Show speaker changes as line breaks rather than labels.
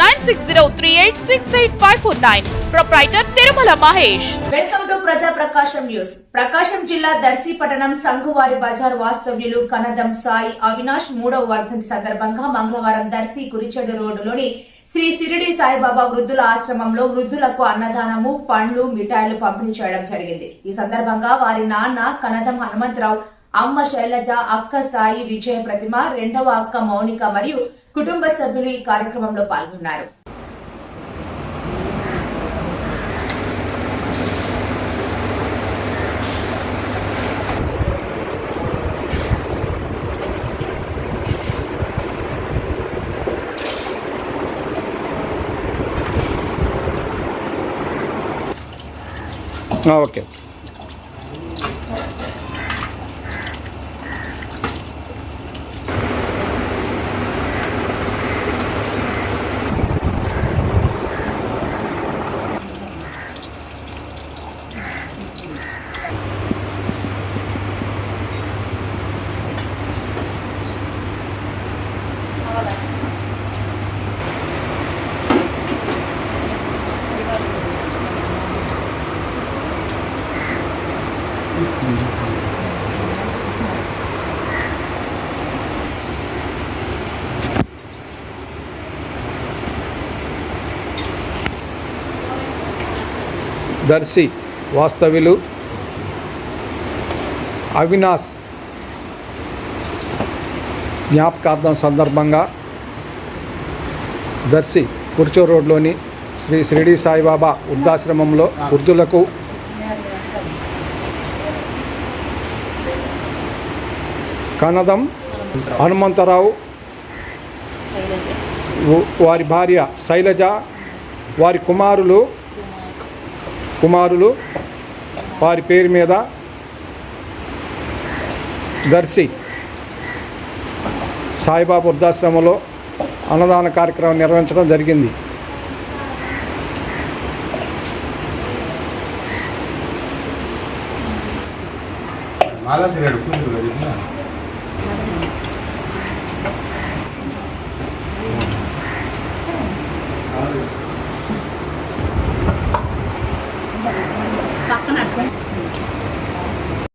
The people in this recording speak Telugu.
nine six zero three eight six eight five four nine. Proprietor Tirumala Mahesh
welcome to Praja Prakasam news ప్రకాశం జిల్లా దర్శి పట్టణం సంగువారి బజార్ వాస్తవ్యులు కనదం సాయి అవినాష్ మూడవ వర్ధంతి సందర్భంగా మంగళవారం దర్శి కురిచెడు రోడ్డులోని శ్రీ సిరిడి సాయిబాబా వృద్ధుల ఆశ్రమంలో వృద్ధులకు అన్నదానము పండ్లు మిఠాయిలు పంపిణీ చేయడం జరిగింది. ఈ సందర్భంగా వారి నాన్న కనదం హనుమంతరావు అమ్మ శైలజ అక్క సాయి విజయ ప్రతిమ రెండవ అక్క మౌనిక మరియు కుటుంబ సభ్యులు ఈ కార్యక్రమంలో పాల్గొన్నారు
ఆ, దర్శి వాస్తవ్యులు. అవినాష్. జ్ఞాపకార్థం సందర్భంగా దర్శి కుర్చో రోడ్లోని శ్రీ షిరిడి సాయిబాబా వృద్ధాశ్రమంలో వృద్ధులకు కనదం హనుమంతరావు వారి భార్య శైలజ వారి కుమారులు కుమారులు వారి పేరు మీద దర్శి. సాయిబాబా వృద్ధాశ్రమంలో అన్నదాన కార్యక్రమం నిర్వహించడం జరిగింది.
మాలా తిరిగాడు కూతురు కదా
పక్కన